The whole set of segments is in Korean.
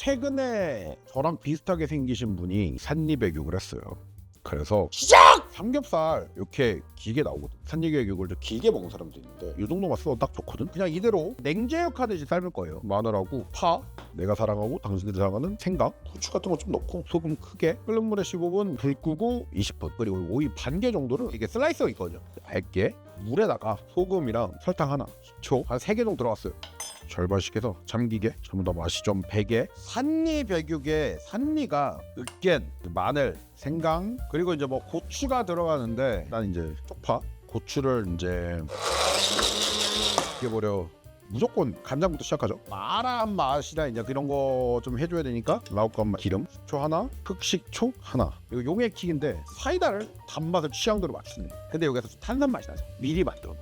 최근에 저랑 비슷하게 생기신 분이 산리배육을 했어요. 그래서 시작! 삼겹살 이렇게 길게 나오거든. 산리배육을 좀 길게 먹는 사람도 있는데 이 정도만 써도 딱 좋거든. 그냥 이대로 냉제육 하듯이 삶을 거예요. 마늘하고 파, 내가 사랑하고 당신들이 사랑하는 생강, 후추 같은 거 좀 넣고 소금 크게 끓는 물에 15분, 불 끄고 20분 그리고 오이 반 개 정도를 이게 슬라이스가 있거든요. 얇게 물에다가 소금이랑 설탕 하나, 식초 한 3개 정도 들어갔어요. 절반씩해서 잠기게 전부 다 맛이 좀 배게 산리 배육에 산리가 으깬 마늘 생강 그리고 이제 뭐 고추가 들어가는데 난 이제 쪽파 고추를 이제 이겨버려. 무조건 간장부터 시작하죠. 마라한 맛이나 이제 그런 거 좀 해줘야 되니까 라우감 기름 식초 하나 흑식초 하나. 이거 용의 킥인데 사이다를 단맛을 취향대로 맞추는 근데 여기서 탄산 맛이 나죠. 미리 만들어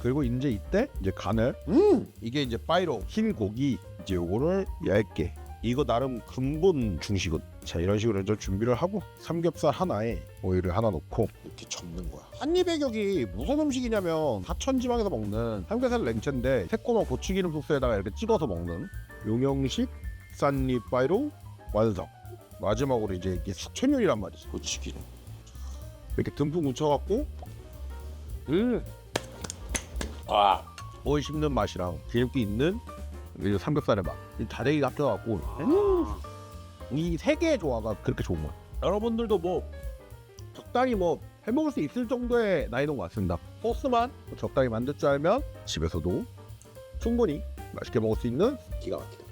그리고 이제 이때 이제 간을 음. 이게 이제 파이로 흰 고기 이제 요거를 얇게 이거 나름 근본 중식은 자 이런 식으로 이제 준비를 하고 삼겹살 하나에 오이를 하나 넣고 이렇게 접는 거야. 한입배격이 무슨 음식이냐면 하천지방에서 먹는 삼겹살 냉채인데 새콤한 고추기름 소스에다가 이렇게 찍어서 먹는 용영식 싼리 파이로 완성. 마지막으로 이제 이게 사천요리란 말이지. 고추기름. 이렇게 듬뿍 묻혀갖고 음 와. 오이 씹는 맛이랑 기름기 있는 이 삼겹살의 맛, 이 다대기가 합쳐갖고 음, 이세 개의 조화가 그렇게 좋은 거야. 여러분들도 뭐 적당히 뭐 해먹을 수 있을 정도의 나이인 것 같습니다. 소스만 적당히 만들 줄 알면 집에서도 충분히 맛있게 먹을 수 있는 기가 막히다.